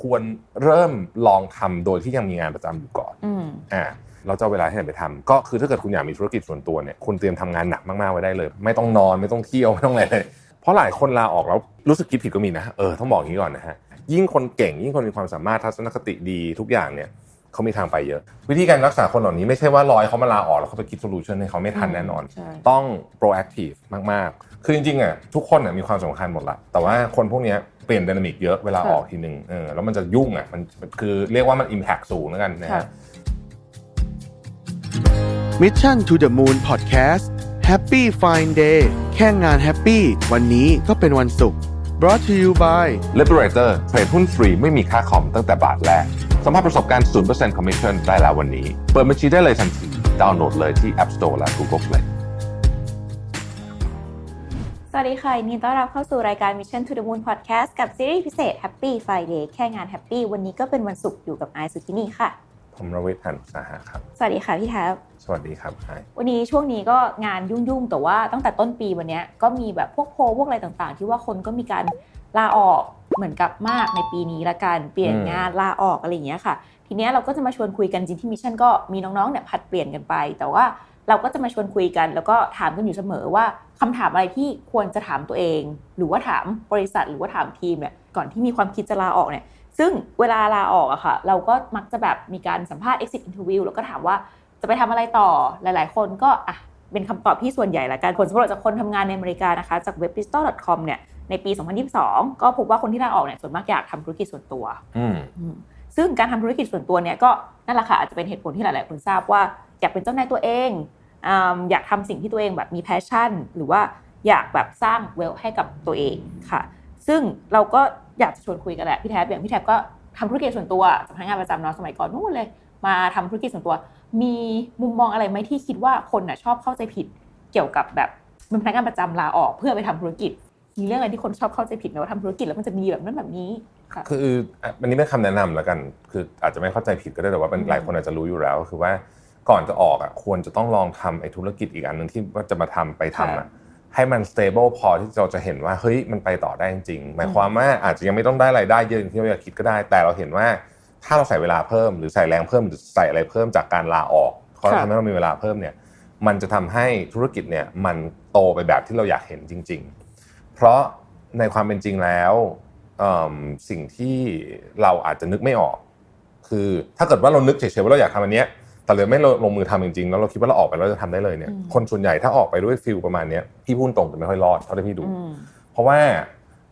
ควรเริ่มลองทำโดยที่ยังมีงานประจำอยู่ก่อนอืมอ่าเราจะเอาเวลาที่ไหนไปทำก็คือถ้าเกิดคุณอยากมีธุรกิจส่วนตัวเนี่ยคุณเตรียมทำงานหนักมากๆไว้ได้เลย ไม่ต้องนอนไม่ต้องเที่ยวไม่ต้องอะไรเลยเพราะหลายคนลาออกแล้วรู้สึกคิดผิดก็มีนะเออต้องบอกอย่างนี้ก่อนนะฮะยิ่งคนเก่งยิ่งคนมีความสามารถทัศนคติดีทุกอย่างเนี่ยเขามีทางไปเยอะ วิธีการรักษาคนเหล่านี้ไม่ใช่ว่ารอยเขามาลาออกแล้วเขาไปคิดโซลูชันให้เขาไม่ทันแน่นอนใช่ต้อง proactive มากๆ คือจริงๆอะทุกคนอะมีความสำคัญหมดละแต่ว่าคนพวกเนี้ยเปลี่ยนดินามิกเยอะเวลาค่ะออกทีหนึ่งเออแล้วมันจะยุ่งอะมันมันคือเรียกว่ามัน impact สูงแล้วกันนะค่ะฮะ Mission to the Moon Podcast Happy Fine Day แค่งานแฮปปี้วันนี้ก็เป็นวันศุกร์ brought to you by Liberator เทรดหุ้นฟรีไม่มีค่าคอมตั้งแต่บาทแรกสัมผัสประสบการณ์ 0% Commission ได้แล้ววันนี้ เปิดบัญชีได้เลยทันที ดาวน์โหลดเลยที่ App Store และ Google Play สวัสดีค่ะยินดีต้อนรับเข้าสู่รายการ Mission to the Moon Podcast กับซีรีส์พิเศษ Happy Friday แค่งาน Happy วันนี้ก็เป็นวันศุกร์อยู่กับไอซ์สุธินีค่ะ ผมรวิทย์หันสาหะครับ สวัสดีค่ะพี่แท็บสวัสดีครับไอวันนี้ช่วงนี้ก็งานยุ่งๆ แต่ว่าตั้งแต่ต้นปีวันเนี้ยก็มีแบบพวกโพลพวกอะไรต่างๆ ที่ว่าคนก็มีการลาออกเหมือนกับมากในปีนี้ละกันเปลี่ยนงานลาออกอะไรอย่างเงี้ยค่ะ ทีเนี้ยเราก็จะมาชวนคุยกันจริงที่มิชชั่นก็มีน้องๆเนี่ยผัดเปลี่ยนกันไป แต่ว่า เราก็จะมาชวนคุยกัน แล้วก็ถามกันอยู่เสมอว่าคำถามอะไรที่ควรจะถามตัวเอง หรือว่าถามบริษัทหรือว่าถามทีมเนี่ยก่อนที่มีความคิดจะลาออกเนี่ยซึ่งเวลาลาออกอะค่ะ เราก็มักจะแบบมีการสัมภาษณ์ exit interview แล้วก็ถามว่าจะไปทำอะไรต่อหลาย ๆ คนก็อะเป็นคำตอบที่ส่วนใหญ่ละกันผลสำรวจจากคนทำงานในอเมริกานะคะ จากเว็บ digital.com เนี่ยในปี 2022 ก็พบว่าคนที่ลาออกเนี่ยส่วนมากอยากทำธุรกิจส่วนตัวอืมอืมซึ่งการทำธุรกิจส่วนตัวเนี่ยก็นั่นแหละค่ะอาจจะเป็นเหตุผลที่หลาย ๆ คนทราบว่าอยากเป็นเจ้านายตัวเอง อมอยากทำสิ่งที่ตัวเองแบบมีแพชชั่น หรือว่าอยากแบบสร้างเวลให้กับตัวเองค่ะ ซึ่งเราก็อยากจะชวนคุยกันแหละพี่แท็บอย่างพี่แท็บก็ทำธุรกิจส่วนตัวจากพนักงานประจำเนาะสมัยก่อนนู่นเลย มาทำธุรกิจส่วนตัว มีมุมมองอะไรไหมที่คิดว่าคนน่ะชอบเข้าใจผิดเกี่ยวกับแบบเป็นพนักงานประจำลาออกเพื่อไปทำธุรกิจ มีเรื่องอะไรที่คนชอบเข้าใจผิดไหมว่าทำธุรกิจแล้วมันจะดีแบบนั้นแบบนี้ค่ะคืออะอันนี้เป็นคำแนะนำแล้วกัน คืออาจจะไม่เข้าใจผิดก็ได้แต่ว่าเป็นอืมหลายคนอาจจะรู้อยู่แล้วคือว่า ก่อนจะออกอะควรจะต้องลองทำไอ้ธุรกิจอีกอันหนึ่งที่ว่าจะมาทำไปทำอะให้มัน stable พอที่เราจะเห็นว่าเฮ้ยมันไปต่อได้จริงๆหมายความว่าอาจจะยังไม่ต้องได้รายได้เยอะอย่างที่เราอยากคิดก็ได้ แต่เราเห็นว่าถ้าเราใส่เวลาเพิ่ม หรือใส่แรงเพิ่มหรือใส่อะไรเพิ่มจากการลาออกเขาทำให้เรามีเวลาเพิ่มเนี่ย มันจะทำให้ธุรกิจเนี่ยมันโตไปแบบที่เราอยากเห็นจริง ๆ เพราะในความเป็นจริงแล้วเอิ่มสิ่งที่เราอาจจะนึกไม่ออก คือถ้าเกิดว่าเรานึกเฉยๆว่าเราอยากทำอันเนี้ย แต่เลยไม่ลงมือทำจริงๆ แล้วเราคิดว่าเราออกไปแล้วจะทำได้เลยเนี่ยอืมคนส่วนใหญ่ถ้าออกไปด้วยฟิลประมาณเนี้ยพี่พูดตรงจะไม่ค่อยรอดเท่าที่พี่ดูอืมเพราะว่า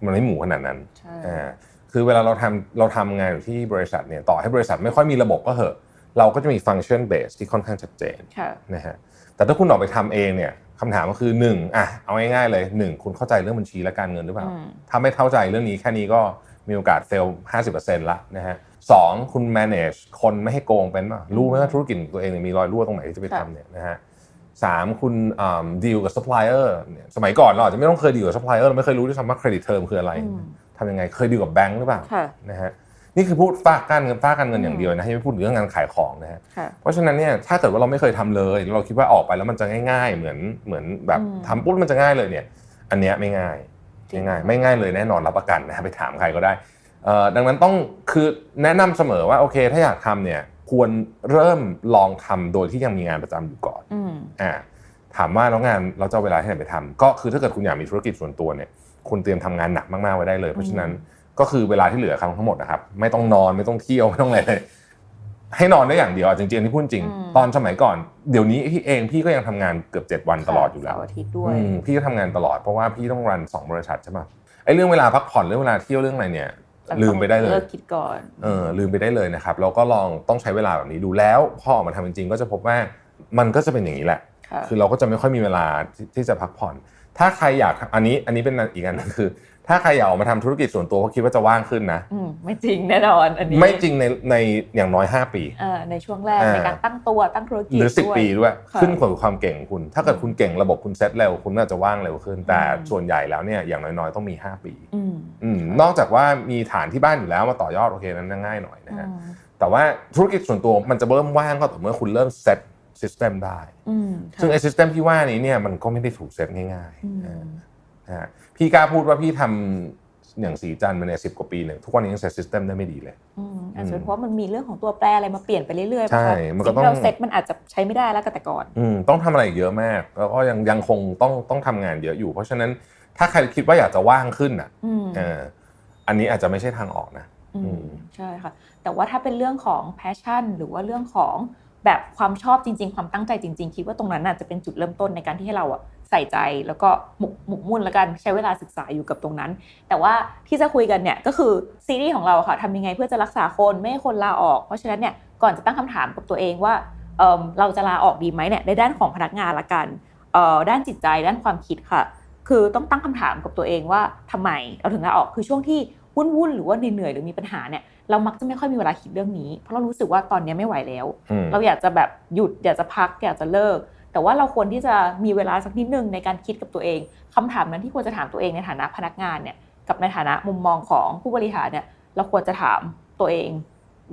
มันไม่หมูขนาดนั้นใช่อ่าคือเวลาเราทำเราทำงานอยู่ที่บริษัทเนี่ยต่อให้บริษัทไม่ค่อยมีระบบก็เหอะ เราก็จะมีฟังก์ชันเบสที่ค่อนข้างชัดเจนค่ะนะฮะแต่ถ้าคุณออกไปทำเองเนี่ยคำถามก็คือหนึ่งอะเอาง่ายๆเลยหนึ่งคุณเข้าใจเรื่องบัญชีและการเงินหรือเปล่าอืมถ้าไม่เข้าใจเรื่องนี้แค่นี้ก็ มีโอกาสเฟล 50%ละนะฮะสองคุณ manage คนไม่ให้โกงเป็นป่ะรู้ไหมว่าธุรกิจของตัวเองเนี่ยมีรอยรั่วตรงไหนที่จะไปทำเนี่ยนะฮะสามคุณดีลกับ supplier เนี่ยสมัยก่อนเราอาจจะไม่ต้องเคยดีลกับ supplier เราไม่เคยรู้ด้วยซ้ำว่า credit term คืออะไรอืมทำยังไงเคยดีลกับแบงค์หรือเปล่าค่ะนะฮะนี่คือพูดฝากการเงินฝากการเงินอย่างเดียวนะให้ไม่พูดถึงเรื่องงานขายของนะฮะค่ะเพราะฉะนั้นเนี่ยถ้าเกิดว่าเราไม่เคยทำเลยแล้วเราคิดว่าออกไปแล้วมันจะง่าย ๆ เหมือนเหมือนแบบอืมทำปุ๊บมันจะง่ายเลยเนี่ย อันเนี้ยไม่ง่ายจริ งไม่ง่ายไม่ง่ายเลยแน่นอนรับประกันนะฮะไปถามใครก็ได้เอ่อดังนั้นต้องคือแนะนำเสมอว่าโอเค ถ้าอยากทำเนี่ยควรเริ่มลองทำโดยที่ยังมีงานประจำอยู่ก่อนอืมอ่าถามว่าแล้วงานเราจะเอาเวลาที่ไหนไปทำก็คือถ้าเกิดคุณอยากมีธุรกิจส่วนตัวเนี่ยคุณเตรียมทำงานหนักมากๆไว้ได้เลย เพราะฉะนั้นก็คือเวลาที่เหลือทั้งหมดนะครับ ไม่ต้องนอนไม่ต้องเที่ยวไม่ต้องอะไรเลย ให้นอนได้อย่างเดียวอะจริงๆอันที่พูดจริง อืม ตอนสมัยก่อนเดี๋ยวนี้พี่เองพี่ก็ยังทำงานเกือบ 7 วันตลอดอยู่แล้ว เสาร์อาทิตย์ด้วย อืมพี่ก็ทำงานตลอดเพราะว่าพี่ต้องรันสองบริษัทใช่ไหมไอ้เรื่องเวลาพักผ่อนเรื่องเวลาเที่ยวเรื่องอะไรเนี่ยลืมไปได้เลยเลิกคิดก่อน เออลืมไปได้เลยนะครับแล้วก็ลองต้องใช้เวลาแบบนี้ดูแล้วพอออกมาทำจริงๆก็จะพบว่ามันก็จะเป็นอย่างนี้แหละ ค่ะ คือเราก็จะไม่ค่อยมีเวลาที่ที่จะพักผ่อน ถ้าใครอยากอันนี้อันนี้เป็นอีกอันหนึงคือ ถ้าใครอยากออกมาทำธุรกิจส่วนตัวเพราะคิดว่าจะว่างขึ้นนะอืมไม่จริงแน่นอนอันนี้ ไม่จริงในในอย่างน้อย 5 ปีเอ่อในช่วงแรกอ่าในการตั้งตัวตั้งธุรกิจหรือด้วย10ปีด้วยค่ะขึ้นกับความเก่งของคุณ ถ้าเกิดคุณเก่งระบบคุณเซตเร็วคุณน่าจะว่างเร็วขึ้น แต่อืมส่วนใหญ่แล้วเนี่ยอย่างน้อยๆต้องมี 5 ปีอืมอืมนอกจากว่ามีฐานที่บ้านอยู่แล้วมาต่อยอดโอเคนั้นง่ายหน่อยนะฮะอืมแต่ว่าธุรกิจส่วนตัวมันจะเริ่มว่างก็ต่อเมื่อคุณเริ่มเซต ซิสเต็มได้อืมค่ะซึ่งไอ้ซิสเต็มที่ว่านี้เนี่ยมันก็ไม่ได้ถูกเซตง่ายอืมๆนะฮะพี่กล้าพูดว่าพี่ทำอย่างสีจันทร์มาเนี่ยสิบกว่าปีเนี่ยทุกวันนี้ยังเซตซิสเต็มได้ไม่ดีเลยอืมอาจจะเป็นเพราะมันมีเรื่องของตัวแปรอะไรมาเปลี่ยนไปเรื่อยๆใช่ปะคะมันก็สิ่งที่เราต้องเซ็ตมันอาจจะใช้ไม่ได้แล้วก็แต่ก่อนอืมต้องทำอะไรอีกเยอะมาก แล้วก็ยังยังคงต้องต้องทำงานเยอะอยู่ เพราะฉะนั้นถ้าใครคิดว่าอยากจะว่างขึ้นอะอืมเอออันนี้อาจจะไม่ใช่ทางออกนะอือืมมใช่ค่ะ แต่ว่าถ้าเป็นเรื่องของ passion หรือว่าเรื่องของ แบบความชอบจริง ๆ ความตั้งใจจริง ๆ คิดว่าตรงนั้นน่ะจะเป็นจุดเริ่มต้นในการที่ให้เราอะใส่ใจแล้วก็หมกหมกมุ่นแล้วกันใช้เวลาศึกษาอยู่กับตรงนั้น แต่ว่าที่จะคุยกันเนี่ยก็คือซีรีส์ของเราค่ะทำยังไงเพื่อจะรักษาคนไม่ให้คนลาออก เพราะฉะนั้นเนี่ยก่อนจะตั้งคำถามกับตัวเองว่าเเราจะลาออกดีไหมเนี่ยในด้านของพนักงานละกันด้านจิตใจด้านความคิดค่ะ คือต้องตั้งคำถามกับตัวเองว่าทำไมเราถึงลาออกคือช่วงที่ วุ่นๆหรือว่าเหนื่อยๆหรือมีปัญหาเนี่ยเรามักจะไม่ค่อยมีเวลาคิดเรื่องนี้ เพราะเรารู้สึกว่าตอนนี้ไม่ไหวแล้วอืมเราอยากจะแบบหยุดอยากจะพักอยากจะเลิก แต่ว่าเราควรที่จะมีเวลาสักนิดนึงในการคิดกับตัวเองคำถามนั้นที่ควรจะถามตัวเองในฐานะพนักงานเนี่ยกับในฐานะมุมมองของผู้บริหารเนี่ยเราควรจะถามตัวเอง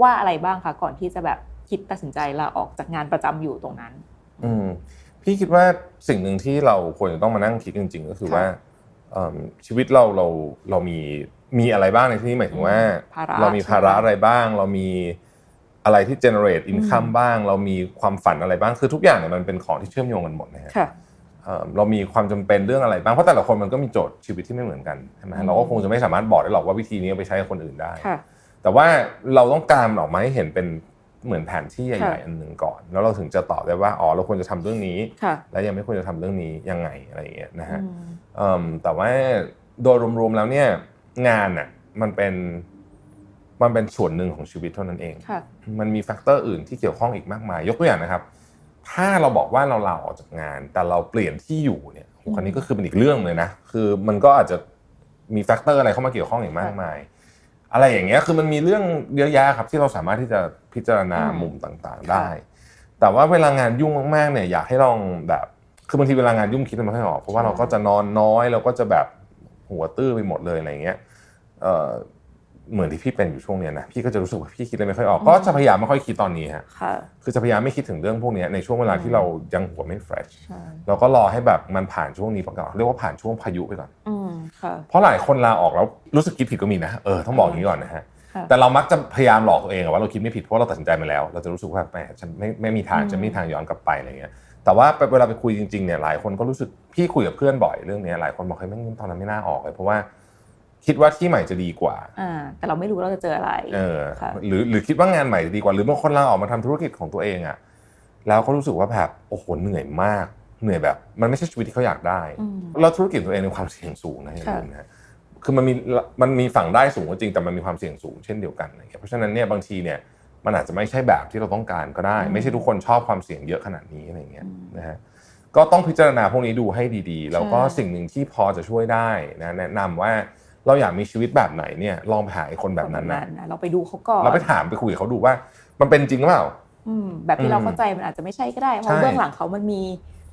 ว่าอะไรบ้างคะก่อนที่จะแบบคิดตัดสินใจลาออกจากงานประจำอยู่ตรงนั้น อืมพี่คิดว่าสิ่งหนึ่งที่เราควรจะต้องมานั่งคิดจริง ๆ ก็คือค่ะว่าเอิ่มชีวิตเราเราเรามี มีอะไรบ้างในที่นี้หมายถึงว่า ภาระ เรามีภาระอะไรบ้าง เรามีอะไรที่ generate income อืมบ้าง เรามีความฝันอะไรบ้างคือทุกอย่างเนี่ยมันเป็นของที่เชื่อมโยงกันหมดนะฮะค่ะเอ่อเรามีความจำเป็นเรื่องอะไรบ้างเพราะแต่ละคนมันก็มีโจทย์ชีวิตที่ไม่เหมือนกันใช่ไหมอืมเราก็คงจะไม่สามารถบอกได้หรอกว่าวิธีนี้เอาไปใช้กับคนอื่นได้ ค่ะ แต่ว่าเราต้องการมันออกมาให้เห็นเป็นเหมือนแผนที่ใหญ่ค่ะๆอันหนึ่งก่อน แล้วเราถึงจะตอบได้ว่าอ๋อเราควรจะทำเรื่องนี้ ค่ะและยังไม่ควรจะทำเรื่องนี้ยังไงอะไรอย่างเงี้ยนะฮะอืมเอิ่มแต่ว่าโดยรวมๆแล้วเนี่ย งานน่ะมันเป็นมันเป็นส่วนหนึ่งของชีวิตเท่านั้นเองค่ะมันมีแฟกเตอร์อื่นที่เกี่ยวข้องอีกมากมาย ยกตัวอย่างนะครับ ถ้าเราบอกว่าเราลาออกจากงาน แต่เราเปลี่ยนที่อยู่เนี่ยโหคันนี้ก็คือเป็นอีกเรื่องเลยนะ คือมันก็อาจจะมีแฟกเตอร์อะไรเข้ามาเกี่ยวข้องอีกมากมาย อะไรอย่างเงี้ย คือมันมีเรื่องเยอะแยะครับที่เราสามารถที่จะพิจารณาอืมมุมต่างๆได้ แต่ว่าเวลางานยุ่งมากๆเนี่ยอยากให้ลองแบบ คือบางทีเวลางานยุ่งคิดมันไม่ค่อยออก เพราะว่าเราก็จะนอนน้อย เราก็จะแบบ หัวตื้อไปหมดเลยอะไรอย่างเงี้ยเอ่อเหมือนที่พี่เป็นอยู่ช่วงเนี้ยนะพี่ก็จะรู้สึกว่าพี่คิดอะไรไม่ค่อยออกก็จะพยายามไม่ค่อยคิดตอนนี้ฮะค่ะคือจะพยายามไม่คิดถึงเรื่องพวกเนี้ยในช่วงเวลาที่เรายังหัวไม่เฟรชใช่เราก็รอให้แบบมันผ่านช่วงนี้ไปก่อนเรียกว่าผ่านช่วงพายุไปก่อนอืมค่ะเพราะหลายคนลาออกแล้วรู้สึกคิดผิดก็มีนะเออต้องบอกอย่างนี้ก่อนนะฮะค่ะแต่เรามักจะพยายามหลอกตัวเองอะว่าเราคิดไม่ผิดเพราะเราตัดสินใจมาแล้ว เราจะรู้สึกว่าแหมฉันไม่ไม่มีทางอืมจะไม่มีทางย้อนกลับไปอะไรเงี้ย แต่ว่าเวลาไปคุยจริงๆเนี่ยหลายคนก็รู้สึกพี่คุยกับเพื่อนบ่อยเรื่องเนี้ยหลายคนบอกเฮ้ยแม่งตอนนั้นไม่น่าออกเลยเพราะว่าคิดว่าที่ใหม่จะดีกว่าอ่าแต่เราไม่รู้เราจะเจออะไรเออค่ะหรือหรือคิดว่างานใหม่ดีกว่า หรือบางคนลาออกมาทำธุรกิจของตัวเองอะแล้วก็รู้สึกว่าแบบโอ้โหเหนื่อยมาก เหนื่อยแบบ มันไม่ใช่ชีวิตที่เขาอยากได้อืมแล้วธุรกิจตัวเองมีความเสี่ยงสูงนะอย่าค่ะลืมนะคือมันมีมันมีฝั่งได้สูงก็จริงแต่มันมีความเสี่ยงสูงเช่นเดียวกันอะไรเงี้ยเพราะฉะนั้นเนี่ยบางทีเนี่ย มันอาจจะไม่ใช่แบบที่เราต้องการก็ได้ ไม่ใช่ทุกคนชอบความเสี่ยงเยอะขนาดนี้อะไรเงี้ยนะฮะก็ต้องพิจารณาพวกนี้ดูให้ดีๆ แล้วก็สิ่งหนึ่งที่พอจะช่วยได้นะแนะนำว่าเราอยากมีชีวิตแบบไหนเนี่ยลองไปหาไอ้คนแบบนั้นนะนะเราไปดูเขาก่อนเราไปถามไปคุยกับเขาดูว่า มันเป็นจริงหรือเปล่าอืมแบบที่เราอืมเข้าใจมันอาจจะไม่ใช่ก็ได้เพใช่ราะเบื้องหลังเขามันมี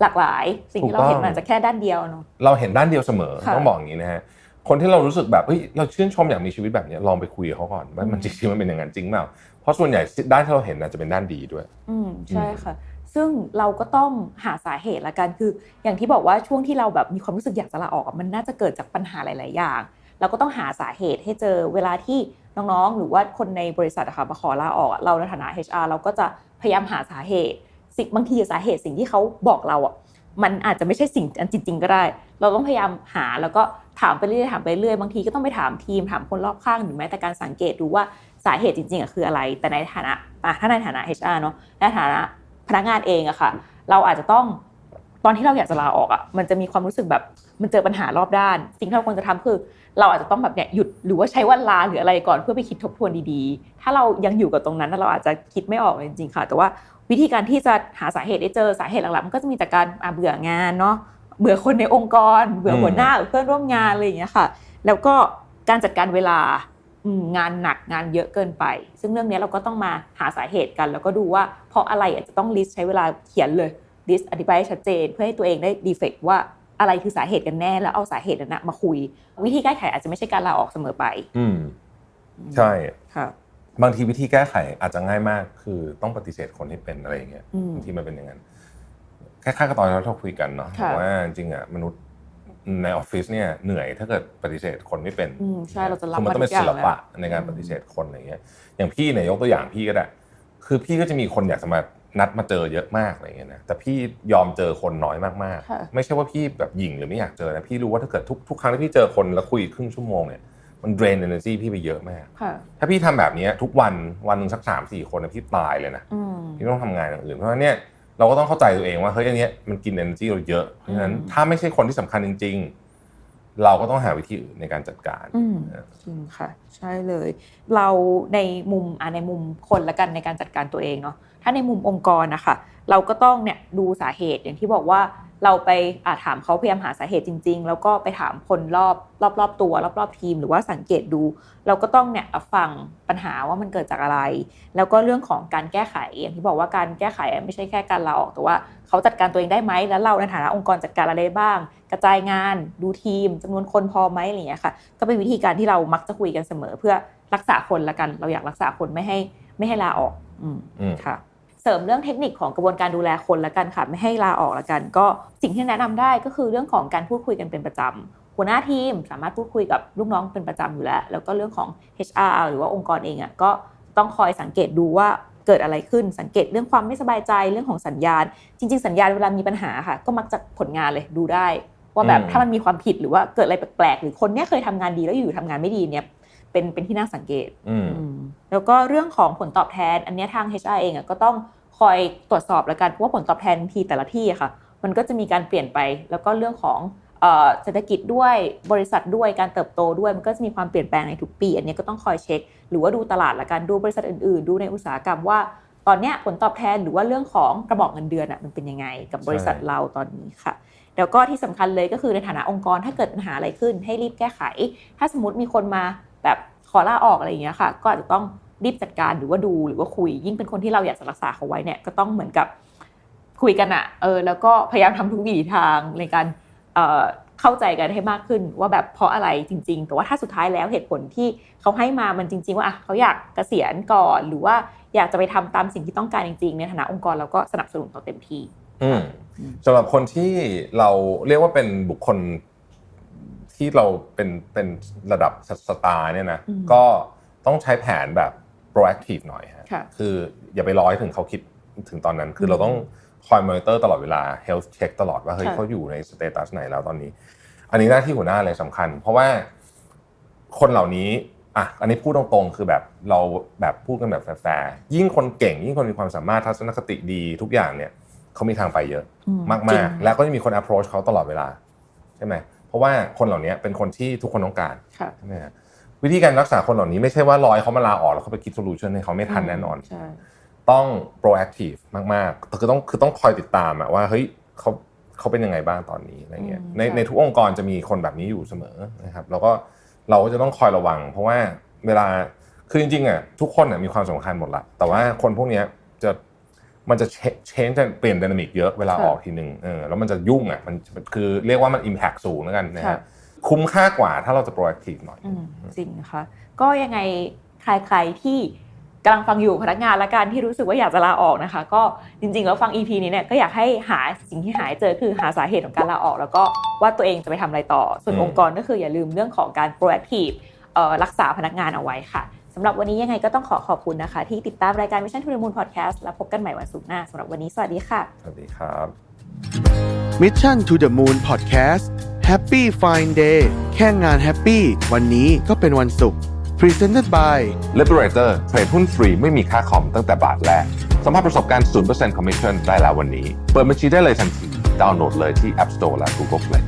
หลากหลาย สิ่งที่เราถูกต้องเห็นมันอาจจะแค่ด้านเดียวเนาะเราเห็นด้านเดียวเสมอค่ะต้องบอกอย่างนี้นะฮะ คนที่เรารู้สึกแบบเฮ้ยเราชื่นชมอยากมีชีวิตแบบเนี้ยลองไปคุยกับเขาก่อนว่ามันจริงๆมันเป็นอย่างนั้นจริงเปล่าเพราะส่วนใหญ่ด้านที่เราเห็นอาจจะเป็นด้านดีด้วย อืมใช่ค่ะ ซึ่งเราก็ต้องหาสาเหตุละกันคือ อย่างที่บอกว่าช่วงที่เราแบบมีความรู้สึกอยากจะลาออกอะมันน่าจะเกิดจากปัญหาหลาย ๆ อย่าง เราก็ต้องหาสาเหตุให้เจอเวลาที่น้องๆ หรือว่าคนในบริษัทอะค่ะมาขอลาออกอะเราในฐานะ HR เราก็จะพยายามหาสาเหตุสิ่งบางทีสาเหตุสิ่งที่เขาบอกเราอะมันอาจจะไม่ใช่สิ่งอันจริงๆก็ได้ เราต้องพยายามหาแล้วก็ ถามไปเรื่อยถามไปเรื่อยบางทีก็ต้องไปถามทีมถามคนรอบข้างหรือแม้แต่การสังเกตดูว่าสาเหตุจริงๆอะคืออะไร แต่ในฐานะอะถ้าในฐานะ HR เนาะในฐานะพนักงานเองอะค่ะ เราอาจจะต้องตอนที่เราอยากจะลาออกอะมันจะมีความรู้สึกแบบมันเจอปัญหารอบด้าน สิ่งที่เราควรจะทำคือ เราอาจจะต้องแบบเนี่ยหยุดหรือว่าใช้วันลาหรืออะไรก่อนเพื่อไปคิดทบทวนดีๆ ถ้าเรายังอยู่กับตรงนั้นเราอาจจะคิดไม่ออกจริงๆค่ะ แต่ว่าวิธีการที่จะหาสาเหตุได้เจอสาเหตุหลักๆมันก็จะมีจากการเบื่องานเนาะ เบื่อคนในองค์กร เบื่อหัวหน้าหรือเพื่อนร่วมงานอะไรอย่างเงี้ยค่ะ แล้วก็การจัดการเวลาอืมงานหนักงานเยอะเกินไป ซึ่งเรื่องนี้เราก็ต้องมาหาสาเหตุกัน แล้วก็ดูว่าเพราะอะไรอาจจะต้องลิสต์ใช้เวลาเขียนเลยลิสต์อธิบายให้ชัดเจน เพื่อให้ตัวเองได้ดีเฟกว่าอะไรคือสาเหตุกันแน่ แล้วเอาสาเหตุนั้นนะมาคุย วิธีแก้ไขอาจจะไม่ใช่การลาออกเสมอไป อืมใช่ค่ะบางทีวิธีแก้ไขอาจจะง่ายมาก คือต้องปฏิเสธคนที่เป็นอะไรอย่างเงี้ยอืมบางทีมันเป็นอย่างนั้น คล้ายๆกับตอนที่เราคุยกันเนาะค่ะว่าจริงๆอะมนุษย์ในออฟฟิศเนี่ยเหนื่อยถ้าเกิดปฏิเสธคนไม่เป็นอืมใช่เราจะรับคือมันต้องเป็นมาทุกอย่างศิลปะแล้วในการปฏิเสธคนอะไรเงี้ยอย่างพี่เนี่ยยกตัวอย่างพี่ก็ได้ คือพี่ก็จะมีคนอยากจะมานัดมาเจอเยอะมากอะไรเงี้ยนะแต่พี่ยอมเจอคนน้อยมากค่ะๆไม่ใช่ว่าพี่แบบหยิ่งหรือไม่อยากเจอนะพี่รู้ว่าถ้าเกิดทุกทุกครั้งที่พี่เจอคนแล้วคุยครึ่งชั่วโมงเนี่ยมัน drain energy พี่ไปเยอะมากค่ะถ้าพี่ทำแบบเนี้ยทุกวันวันหนึ่งสักสามสี่คนนะพี่ตายเลยนะอืมพี่ต้องทำงานอย่างอื่นเพราะฉะนั้นเนี่ย เราก็ต้องเข้าใจตัวเองว่าเฮ้ยอันเนี้ยมันกิน energy เราเยอะเพราะฉะนั้นอืมถ้าไม่ใช่คนที่สำคัญจริง ๆ เราก็ต้องหาวิธีอื่นในการจัดการอืมนะจริงค่ะ ใช่เลย เราในมุมอะในมุมคนละกันในการจัดการตัวเองเนาะถ้าในมุมองค์กรนะคะเราก็ต้องเนี่ยดูสาเหตุอย่างที่บอกว่า เราไปอาถามเขาพยายามหาสาเหตุจริง ๆ แล้วก็ไปถามคนรอบรอบรอบตัว รอบรอบทีม หรือว่าสังเกตดู เราก็ต้องเนี่ยฟังปัญหาว่ามันเกิดจากอะไร แล้วก็เรื่องของการแก้ไขอย่างที่บอกว่าการแก้ไขไม่ใช่แค่การลาออก แต่ว่าเขาจัดการตัวเองได้ไหมแล้วเราในฐานะองค์กรจัดการอะไรได้บ้าง กระจายงานดูทีมจำนวนคนพอไหมอะไรอย่างเงี้ยค่ะ ก็เป็นวิธีการที่เรามักจะคุยกันเสมอ เพื่อรักษาคนละกัน เราอยากรักษาคนไม่ให้ไม่ให้ลาออก อืมอืมค่ะ เสริมเรื่องเทคนิคของกระบวนการดูแลคนละกันค่ะไม่ให้ลาออกละกัน ก็สิ่งที่แนะนำได้ก็คือเรื่องของการพูดคุยกันเป็นประจำหัวหน้าทีมสามารถพูดคุยกับลูกน้องเป็นประจำอยู่แล้ว แล้วก็เรื่องของ HR หรือว่าองค์กรเองอะก็ต้องคอยสังเกตดูว่าเกิดอะไรขึ้นสังเกตเรื่องความไม่สบายใจเรื่องของสัญญาณ จริง ๆ สัญญาณเวลามีปัญหาค่ะ ก็มักจะผลงานเลยดูได้ ว่าแบบอืมถ้ามันมีความผิดหรือว่าเกิดอะไรแปลกๆหรือคนเนี้ยเคยทำงานดีแล้วอยู่ๆทำงานไม่ดีเนี่ย เป็นเป็นที่น่าสังเกตอืมอืมแล้วก็เรื่องของผลตอบแทน อันเนี้ยทาง HR เองอะก็ต้องคอยตรวจสอบแล้วกันเพราะว่าผลตอบแทนทีแต่ละที่อะค่ะ มันก็จะมีการเปลี่ยนไป แล้วก็เรื่องของเอ่อเศรษฐกิจด้วยบริษัทด้วยการเติบโตด้วยมันก็จะมีความเปลี่ยนแปลงในทุกปี อันเนี้ยก็ต้องคอยเช็ค หรือว่าดูตลาดละกันดูบริษัทอื่นๆ ดูในอุตสาหกรรมว่าตอนเนี้ยผลตอบแทนหรือว่าเรื่องของกระบอกเงินเดือนอะมันเป็นยังไงกับบริษัทใช่เราตอนนี้ค่ะ แล้วก็ที่สำคัญเลยก็คือในฐานะองค์กรถ้าเกิดปัญหาอะไรขึ้น ให้รีบแก้ไข ถ้าสมมติมีคนมา แบบขอลาออกอะไรอย่างเงี้ยค่ะ ก็อาจจะต้องรีบจัดการหรือว่าดูหรือว่าคุย ยิ่งเป็นคนที่เราอยากจะรักษาเขาไว้เนี่ยก็ต้องเหมือนกับคุยกันอะเออแล้วก็พยายามทำทุกวิถีทางในการเเข้าใจกันให้มากขึ้นว่าแบบเพราะอะไรจริง ๆ แต่ว่าถ้าสุดท้ายแล้วเหตุผลที่เขาให้มามันจริง ๆ ว่าอะเขาอยากเกษียณก่อนหรือว่าอยากจะไปทำตามสิ่งที่ต้องการจริงๆในฐานะองค์กรเราก็สนับสนุนเขาเต็มที่อืมอืมสำหรับคนที่เราเรียกว่าเป็นบุคคล ที่เราเป็นเป็นระดับสตาร์เนี่ยนะอืมก็ต้องใช้แผนแบบ proactive หน่อยฮะค่ะคืออย่าไปรอให้ถึงเขาคิดถึงตอนนั้น คือเราต้องคอยมอนิเตอร์ตลอดเวลา health check ตลอดว่าเฮ้ยค่ะเขาอยู่ในสเตตัสไหนแล้วตอนนี้ อันนี้หน้าที่หัวหน้าเลยสำคัญ เพราะว่าคนเหล่านี้อะอันนี้พูดตรงๆ คือแบบเราแบบพูดกันแบบแฟร์ๆยิ่งคนเก่ง ยิ่งคนมีความสามารถทัศนคติดีทุกอย่างเนี่ยเขามีทางไปเยอะอืมมากจริงๆแล้วก็จะมีคน approach เขาตลอดเวลาใช่ไหม เพราะว่าคนเหล่านี้เป็นคนที่ทุกคนต้องการค่ะใช่ไหมฮะวิธีการรักษาคนเหล่านี้ไม่ใช่ว่ารอให้เขามาลาออกแล้วเขาไปคิดโซลูชันให้เขาไม่ทันแน่นอนใช่ต้อง proactive มากๆคือต้องคือต้องคอยติดตามอะว่าเฮ้ยเขาเขาเป็นยังไงบ้างตอนนี้อะไรเงี้ยอืมในค่ะในทุกองค์กรจะมีคนแบบนี้อยู่เสมอนะครับแล้วก็เราก็จะต้องคอยระวัง เพราะว่าเวลาคือจริงๆอะทุกคนอะมีความสำคัญหมดละแต่ว่าคนพวกเนี้ยจะ มันจะเชนจะเปลี่ยนดินามิกเยอะเวลาค่ะออกทีหนึ่งเออแล้วมันจะยุ่งอะมันคือเรียกว่ามัน impact สูงแล้วกันนะค่ะฮะคุ้มค่ากว่าถ้าเราจะ proactive หน่อยอืมจริงนะคะก็ยังไงใครๆที่กำลังฟังอยู่พนักงานและการที่รู้สึกว่าอยากจะลาออกนะคะ ก็จริงๆแล้วฟัง EP นี้เนี่ยก็อยากให้หาสิ่งที่หายเจอคือหาสาเหตุของการลาออก แล้วก็ว่าตัวเองจะไปทำอะไรต่อ ส่วนอืมองค์กรก็คืออย่าลืมเรื่องของการ proactive เอ่อรักษาพนักงานเอาไว้ค่ะ สำหรับวันนี้ยังไงก็ต้องขอขอบคุณนะคะ ที่ติดตามรายการ Mission to the Moon Podcast แล้วพบกันใหม่วันศุกร์หน้าสำหรับวันนี้สวัสดีค่ะ สวัสดีครับ Mission to the Moon Podcast Happy Fine Day แค่งานแฮปปี้วันนี้ก็เป็นวันศุกร์ Presented by Liberator เทรดหุ้นฟรีไม่มีค่าคอมตั้งแต่บาทแรกสัมผัสประสบการณ์ 0% Commission ได้แล้ววันนี้ เปิดบัญชีได้เลยทันที ดาวน์โหลดเลยที่ App Store และ Google Play